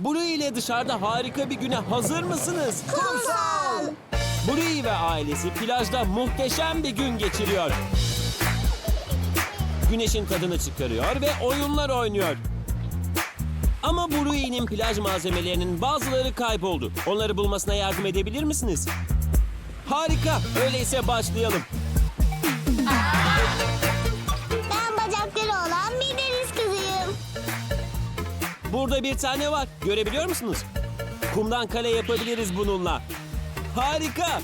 Blue ile dışarıda harika bir güne hazır mısınız? Kumsal. Blue ve ailesi plajda muhteşem bir gün geçiriyor. Güneşin tadını çıkarıyor ve oyunlar oynuyor. Ama Bluey'nin plaj malzemelerinin bazıları kayboldu. Onları bulmasına yardım edebilir misiniz? Harika. Öyleyse başlayalım. Burada bir tane var. Görebiliyor musunuz? Kumdan kale yapabiliriz bununla. Harika.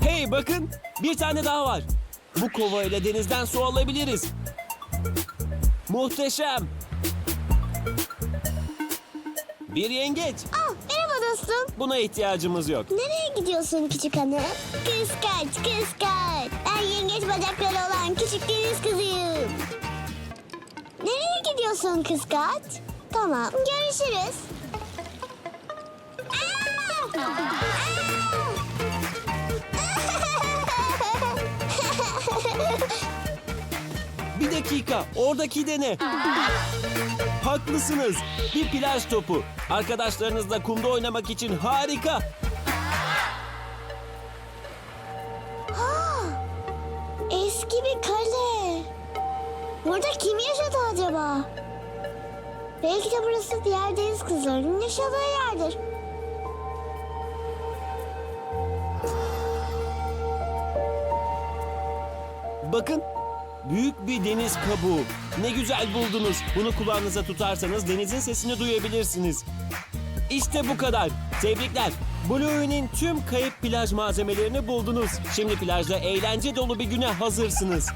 Hey bakın bir tane daha var. Bu kova ile denizden su alabiliriz. Muhteşem. Bir yengeç. Ah, merhaba dostum. Buna ihtiyacımız yok. Nereye gidiyorsun küçük hanım? Kıskaç, kıskaç. Ben yengeç bacakları olan küçük deniz kızıyım. Nereye gidiyorsun kıskaç? Tamam, görüşürüz. Bir dakika, oradaki de ne? Haklısınız. Bir plaj topu. Arkadaşlarınızla kumda oynamak için harika. Eski bir kale. Burada kim yaşadı acaba? Belki de burası diğer deniz kızlarının yaşadığı yerdir. Bakın, büyük bir deniz kabuğu. Ne güzel buldunuz. Bunu kulağınıza tutarsanız denizin sesini duyabilirsiniz. İşte bu kadar. Tebrikler. Blue'nin tüm kayıp plaj malzemelerini buldunuz. Şimdi plajda eğlence dolu bir güne hazırsınız.